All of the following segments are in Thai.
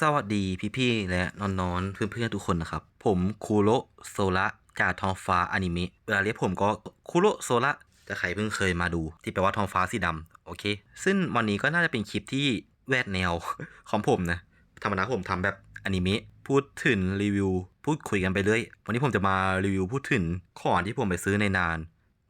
สวัสดีพี่ๆและน้องๆเพื่อนๆทุกคนนะครับ ผมคูโรโซระจากท้องฟ้าอนิเมะเวลาเรียกผมก็คูโรโซระแต่ใครเพิ่งเคยมาดู ที่แปลว่าท้องฟ้าสีดำโอเค ซึ่งวันนี้ก็น่าจะเป็นคลิปที่แวดแนวของผมนะธรรมดาผมทำแบบอนิเมะพูดถึงรีวิว พูดคุยกันไปเรื่อยวันนี้ผมจะมารีวิวพูดถึงของที่ผมไปซื้อในนาน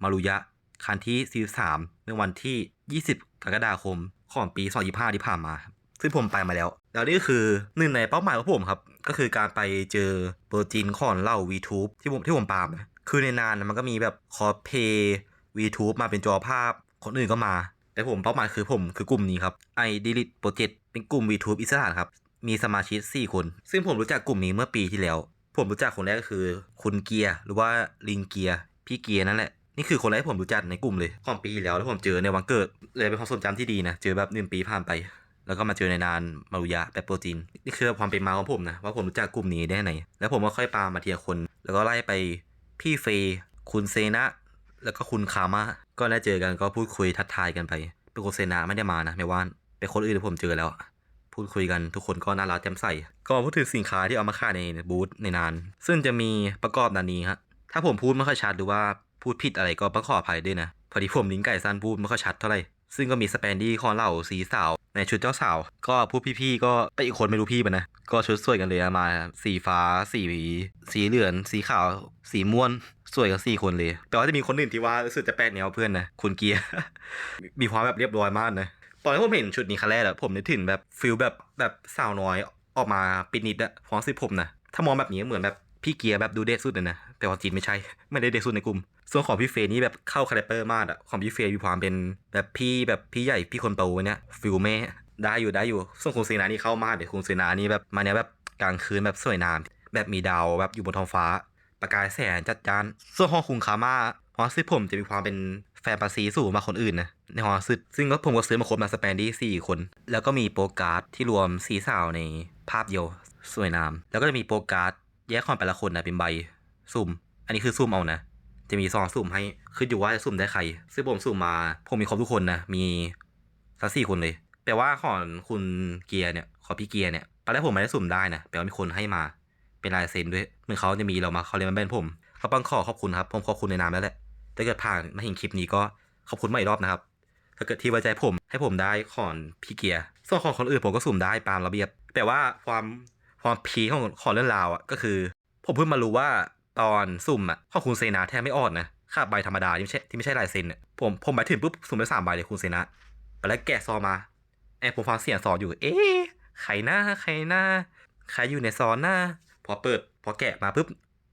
มารุยะคันที่ 43 ในวันที่ 20 กรกฎาคมของปี 2025 ที่ผ่านมา ซึ่งผมไปมาแล้ว แล้วนี่ก็คือหนึ่งในเป้าหมายของผมครับ ก็คือการไปเจอโปรจีนของเล่า VTube ที่ผมที่ผมปามนะคือในนานมันก็มีแบบคอเพย์ VTube มาเป็นจอภาพคนอื่นก็มา แต่ผมเป้าหมายคือผมคือกลุ่มนี้ครับ i d e l i t Project เป็นกลุ่ม VTube อิสระครับ มีสมาชิก 4 คน ซึ่งผมรู้จักกลุ่มนี้เมื่อปีที่แล้ว ผมรู้จักคนแรกก็คือ คุณเกียร์หรือว่าลิงเกียร์พี่เกียร์นั่นแหละนี่คือคนแรกที่ผมรู้จักในกลุ่มเลยของปีที่แล้วแล้วผมเจอในวันเกิดเลยเป็นความทรงจำที่ดีนะ เจอแบบหนึ่งปีผ่านไป แล้วก็มาเจอในนานมารุยะแบบโปรจีนนี่คือความเป็นมาของผมนะว่าผมรู้จักกลุ่มนี้ได้ไหน แล้วผมก็ค่อยปามาเทีละคน แล้วก็ไล่ไปพี่เฟย์คุณเซนะ แล้วก็คุณคามะก็ได้เจอกันก็พูดคุยทักทายกันไปเป็นคุณเซนะไม่ได้มานะไม่ว่านเป็นคนอื่นที่ผมเจอแล้ว พูดคุยกันทุกคนก็น่ารักแจ่มใสก็พูดถึงสินค้าที่เอามาขายในบูธในนาน ซึ่งจะมีประกอบดังนี้ฮะถ้าผมพูดไม่ค่อยชัดหรือว่าพูดผิดอะไรก็ต้องขออภัยด้วยนะพอดีผมลิ้นไก่สั้นพูดไม่ค่อยชัดเท่าไหร่ ซึ่งก็มีสแปนดี้ของเหล่าสีสาว ในชุดเจ้าสาว ก็พูดพี่ๆก็ไปอีกคนไม่รู้พี่ปะนะ ก็ชุดสวยกันเลยมา สีฟ้า สีสีเหลืองสีขาว สีม่วงสวยกันสี่คนเลย แต่ว่าจะมีคนอื่นที่ว่ารู้สึกจะแปลกแนวเพื่อนนะคุณเกียร์มีความแบบเรียบร้อยมากนะตอนที่ผมเห็นชุดนี้ครั้งแรกอะผมนึกถึงแบบฟิลแบบแบบสาวน้อยออกมาปิดนิดอะความสึกผมนะถ้ามองแบบนี้เหมือนแบบพี่เกียร์แบบดูเด็กสุดเลยนะ แต่ว่าจริงไม่ใช่ ไม่ได้เด็กสุดในกลุ่ม ส่วนของพี่เฟย์นี่แบบเข้าคาแรคเตอร์มากอะของพี่เฟย์มีความเป็นแบบพี่แบบพี่ใหญ่พี่คนโตเนี่ยฟิลแม่ได้อยู่ได้อยู่ ส่วนคุณเซนานี่เข้ามากเดี๋ยวคุณเซนานี่แบบมาเนี้ยแบบกลางคืนแบบสวยงามแบบมีดาวแบบอยู่บนท้องฟ้า ประกายแสงจัดจานส่วนของคุงคาม่าฮอสซิผมจะมีความเป็นแฟนตาซีสูงมาคนอื่นนะในฮอสซิซึ่งก็ผมก็ซื้อมาครบนะสแปนดี้สี่คน แล้วก็มีโปรการ์ดที่รวมสีสาวในภาพเดียวสวยงาม แล้วก็จะมีโปรการ์ดแยกความแต่ละคนนะเป็นใบ สุ่ม อันนี้คือสุ่มเอานะ จะมีซองสุ่มให้ขึ้นอยู่ว่าจะสุ่มได้ใคร ซึ่งผมสุ่มมา ผมมีครบทุกคนนะ มีสักสี่คนเลย แปลว่าของคุณเกียร์เนี่ย ของพี่เกียร์เนี่ย ตอนแรกผมไม่ได้สุ่มได้นะ แปลว่ามีคนให้มา เป็นลายเซ็นด้วย เหมือนเขาจะมีเรามาเขาเลยมาเป็นผมเขาต้องขอขอบคุณครับ ผมขอบคุณในนามแล้วแหละ ถ้าเกิดผ่านมาเห็นคลิปนี้ก็ขอบคุณมาอีกรอบนะครับ ถ้าเกิดที่ไว้ใจผมให้ผมได้ของพี่เกียร์ ส่วนของคนอื่นผมก็สุ่มได้ตามระเบียบ แต่ว่าความความพีของของเรื่องราวอะก็คือ ผมเพิ่งมารู้ว่า ตอนสุ่มอะข้อคุณเซนาแทบไม่ออดนะค่าใบธรรมดาที่ไม่ใช่ที่ไม่ใช่ลายเซ็นเนี่ยผมผมไปถึงปุ๊บสุ่มได้สามใบเลยคุณเซนะไปแล้วแกะซองมาแอผมฟังเสียงซองอยู่ เอ๊ะใครหน้าใครหน้าใครอยู่ในซอนหน้าพอเปิด พอแกะมาปุ๊บ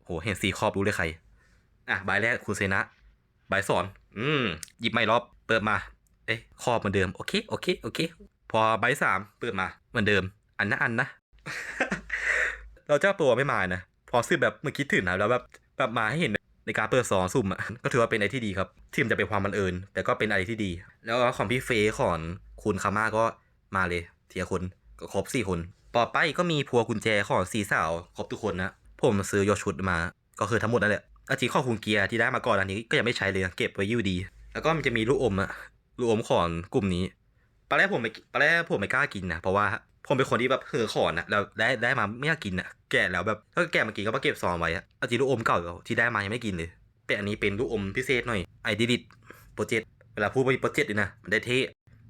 โหเห็นสีขอบรู้เลยใคร อะใบแรกคุณเซนะใบสอน อืมหยิบไม่รอบเปิดมา เอ๊ะขอบเหมือนเดิมโอเคโอเคโอเค พอใบสามเปิดมาเหมือนเดิม อันนะอันนะ เราเจ้าตัวไม่มานะ พอซื้อแบบเมื่อคิดถึงนะแล้วแบบแบบมาให้เห็นในการเปิดซองสุ่มอะก็ถือว่าเป็นอะไรที่ดีครับทีมจะเป็นความบังเอิญแต่ก็เป็นอะไรที่ดี แล้วของพี่เฟย์ของคุณคาม่าก็มาเลยเทียคนก็ครบสี่คนต่อไปก็มีพัวกุญแจของสีสาวครบทุกคนนะผมซื้อยอชุดมาก็คือทั้งหมดนั่นแหละอาทิข้อคุณเกียร์ที่ได้มาก่อนอันนี้ก็ยังไม่ใช้เลยเก็บไว้อยู่ดี แล้วก็มันจะมีลูกอมอะลูกอมของกลุ่มนี้ตอนแรกผมไม่ตอนแรกผมไม่กล้ากินนะเพราะว่า ผมเป็นคนที่แบบเห่อขอนอะแล้วได้ได้มาไม่อยากกินอะแก่แล้วแบบถ้าแก่มากินก็มาเก็บซองไว้อะอาจิลูกอมเก่าที่ได้มายังไม่กินเลย แต่อันนี้เป็นลูกอมพิเศษหน่อยไอดิดิตโปรเจกต์เวลาพูดว่าโปรเจกต์เลยนะมันได้เท่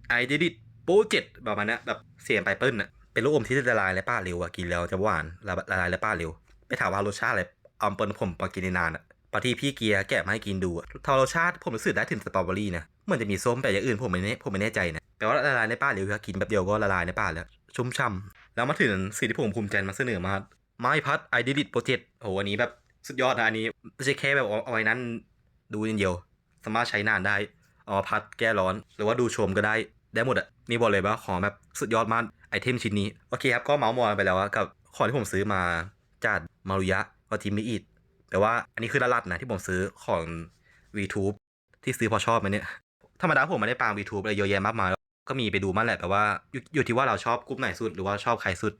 ไอดิดิตโปรเจกต์ประมาณนั้นแบบเสียงไปเปิ้ลอะเป็นลูกอมที่ละลายและป้าเร็วอะกินแล้วจะหวานละละลายและป้าเร็วไม่ถามว่ารสชาติอะไรอาเปิ้ลผมมากินนนานอะ ปที่พี่เกียร์แกะมาให้กินดูทารสชาติผมรู้สึกได้ถึงสตรอเบอรี่นะเหมือนจะมีส้มแต่อย่างอื่นผมไม่แน่ผมไม่แน่ใจนะแต่ว่าละลายในป้าเร็วครับกินแบบเดียวก็ละลายในป้าแล้ว ชุ่มช่ำแล้วมาถึงสิ่งที่ผมภูมิใจมาเสนอมาไม้พัดไอเดดิตโปรเจกต์โอ้โหอันนี้แบบสุดยอดนะอันนี้ไม่ใช่แค่แบบเอาไว้นั้นดูอย่างเดียว สามารถใช้นานได้เอามาพัดแก้ร้อน หรือว่าดูชมก็ได้ได้หมดอะนี่บอกเลยว่าของแบบสุดยอดมากไอเทมชิ้นนี้ โอเคครับ ก็เมาส์มอยไปแล้วกับของที่ผมซื้อมาจากมารุยะก็ทีมมิอิด แต่ว่าอันนี้คือละลัดนะที่ผมซื้อของ VTube ที่ซื้อพอชอบมันเนี่ยธรรมดาผมไม่ได้ปาง VTube อะไรเยอะแยะมากมายก็มีไปดูมาแหละแต่ว่าอยู่อยู่ที่ว่าเราชอบกลุ่มไหนสุดหรือว่าชอบใครสุด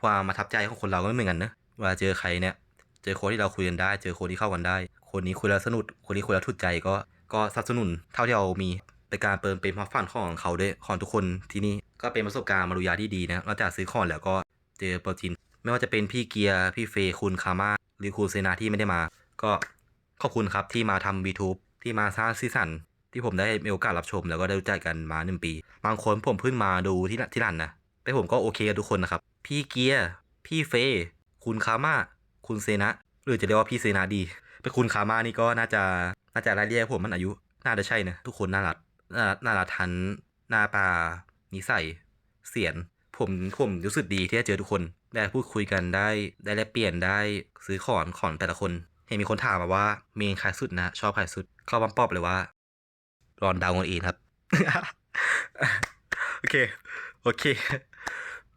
ความประทับใจของคนเราก็ไม่เหมือนกันนะเวลาเจอใครเนี่ย เจอคนที่เราคุยกันได้ เจอคนที่เข้ากันได้ คนนี้คุยแล้วสนุกคนนี้คุยแล้วถูกใจก็ก็สนับสนุนเท่าที่เรามีเป็นการเปิดเป็นความฝันของเขาด้วยของทุกคนที่นี่ก็เป็นประสบการณ์มารุยาที่ดีนะนอกจากซื้อของแล้วก็เจอโปรจินไม่ว่าจะเป็นพี่เกียร์พี่เฟย์คุณคาม่า รือคุณเซนาที่ไม่ได้มา ก็ขอบคุณครับที่มาทำ YouTube ที่มาสร้างซีซั่นที่ผมได้มีโอกาสรับชมแล้วก็ได้รู้จักกันมาหนึ่งปี บางคนผมเพิ่งมาดูที่ที่นั่นนะแต่ผมก็โอเคกับทุกคนนะครับ พี่เกียร์พี่เฟย์คุณคาม่าคุณเซนะ หรือจะเรียกว่าพี่เซนาดีเป็นคุณคาม่านี่ก็น่าจะน่าจะไล่เรียกผมมันอายุ น่าจะใช่นะทุกคนน่ารักน่าน่ารักทันหน้าตานิสัยเสียง ผมผมรู้สึกดีที่ได้เจอทุกคนได้พูดคุยกันได้ได้แลกเปลี่ยนได้ซื้อของของแต่ละคน เห็นมีคนถามมาว่าเมนใครสุดนะ ชอบใครสุดเข้ามปอบเลยว่ารอนดาวน์กันเองครับ โอเค โอเค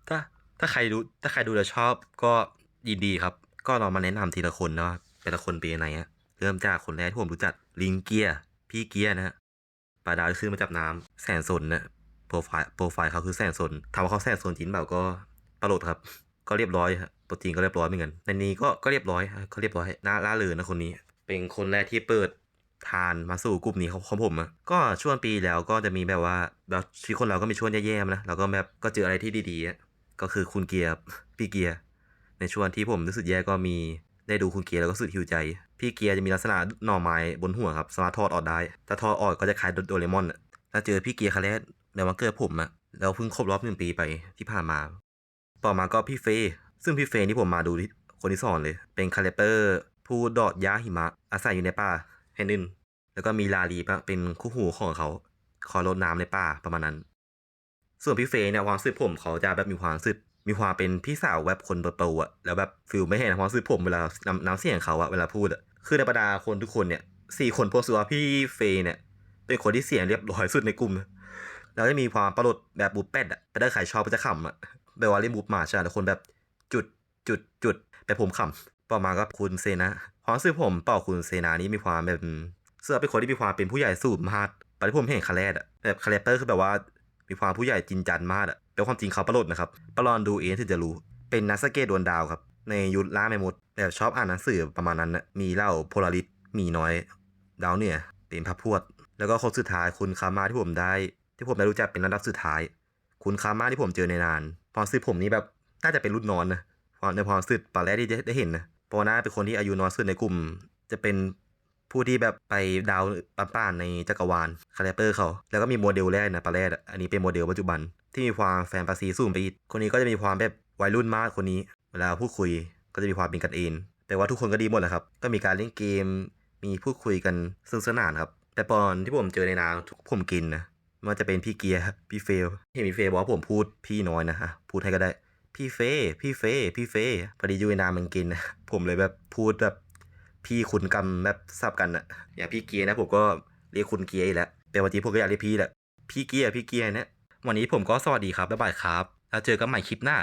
ถ้าถ้าใครดูถ้าใครดูแล้วชอบก็ยินดีครับ ก็เรามาแนะนำทีละคนนะว่าแต่ละคนเป็นยังไงฮะเริ่มจากคนแรกที่ผมรู้จักลิงเกียร์พี่เกียร์นะฮะปลาดาวที่ขึ้นมาจากน้ำแสนสนนะ ปรไฟล์โปรไฟล์เขาคือแสนสนถามว่าเขาแสนสนจริงเปล่าก็ตลกครับ ก็เรียบร้อยฮะตัวจริงก็เรียบร้อยเหมือนกันในนี้ก็ก็เรียบร้อยฮะก็เรียบร้อยน่าล่าเริงนะคนนี้ เป็นคนแรกที่เปิดทานมาสู่กลุ่มนี้ของผมอะก็ช่วงปีแล้วก็จะมีแบบว่าแบบชีวิตคนเราก็มีช่วงแย่ๆมนะเราก็แบบก็เจออะไรที่ดีๆก็คือคุณเกียร์พี่เกียร์ในช่วงที่ผมรู้สึกแย่ก็มีได้ดูคุณเกียร์แล้วก็สึกหิวใจ พี่เกียร์จะมีลักษณะหน่อไม้บนหัวครับสามารถทอดออกได้ ถ้าทอดออกก็จะคล้ายโดเรมอนแล้วเจอพี่เกียร์ครั้งแรก ในวันเกิดผมอะแล้วเพิ่งครบรอบหนึ่งปีไปที่ผ่านมา ต่อมาก็พี่เฟย์ซึ่งพี่เฟย์ที่ผมมาดูที่คนที่สอนเลย เป็นคาแรคเตอร์ ผู้ดอดยาหิมะ อาศัยอยู่ในป่าแห่งหนึ่งแล้วก็มีลาลีปะเป็นคู่หูของเขาคอยรดน้ำในป่าประมาณนั้น ส่วนพี่เฟย์เนี่ยความสึกผมเขาจะแบบมีความสึกมีความเป็นพี่สาวแบบคนโตๆอะแล้วแบบฟิลไม่เห็นความสึกผมเวลาน้ำน้ำเสียงเขาอะเวลาพูดอะคือในบรรดาคนทุกคนเนี่ยสี่คนพวกสัวาพี่เฟย์เนี่ย เป็นคนที่เสียงเรียบร้อยสุดในกลุ่มนะ แล้วจะมีความประหลดแบบบูปเป็ดอะแต่ถ้าใครชอบก็จะขำอะแบบว่าเล่นบูปมาใช่ไหมแต่คนแบบจุดจุดจุดแต่ผมขำต่อมาก็คุณเซนะความรู้สึกผมต่อคุณเซนานี่มีความแบบเสื้อเป็นคนที่มีความเป็นผู้ใหญ่สูงมากตอนที่ผมเห็นคาแรดอะแบบคาแรคเตอร์คือแบบว่ามีความผู้ใหญ่จริงจังมากอะแต่ความจริงเขาประหลดนะครับประลองดูเองถึงจะรู้ เป็นนักสเกตดวลดาวครับในยุคล่าแมมดแบบชอบอ่านหนังสือประมาณนั้นนะมีเล่าโพลาริสมีน้อยดาวเนี่ยเป็นพับพวด แล้วก็คนสุดท้ายคุณคามาที่ผมได้ ที่ผมได้รู้จักเป็นระดับสุดท้าย คุณคามาที่ผมเจอในนาน พอซื้อผมนี่แบบน่าจะเป็นรุ่นนองนะความในความสึกตอนแรกที่ได้เห็นนะพราะว่าน่าเป็นคนที่อายุน้อยสุดในกลุ่ม จะเป็นผู้ที่แบบไปดาวป่านในจักรวาลคาแรคเตอร์เขาแล้วก็มีโมเดลแรกนะปาแรกอะอันนี้เป็นโมเดลปัจจุบัน ที่มีความแฟนตาซีสูงไปอีกคนนี้ก็จะมีความแบบวัยรุ่นมากคนนี้ เวลาพูดคุยก็จะมีความเป็นกันเองแต่ว่าทุกคนก็ดีหมดแหละครับ ก็มีการเล่นเกม มีพูดคุยกันสนุกสนานครับ แต่ตอนที่ผมเจอในนาผมกินนะ ไมันจะเป็นพี่เกียร์พี่เฟลเห็นพี่เฟลบอกว่าผมพูดพี่น้อยนะฮะพูดให้ก็ได้ พี่เฟพี่เฟพี่เฟพอดียูในนามมันกินนะผมเลยแบบพูดแบบพี่คุณกำแบบซับกันอะอย่างพี่เกียร์นะผมก็เรียกคุณเกียร์อีกแล้วแต่วันนี้ผมก็อยากเรียกพี่แหละพี่เกียร์พี่เกียร์เนี่ยวันนี้ผมก็สวัสดีครับบ๊ายบายครับ แล้วเจอกันใหม่คลิปหน้า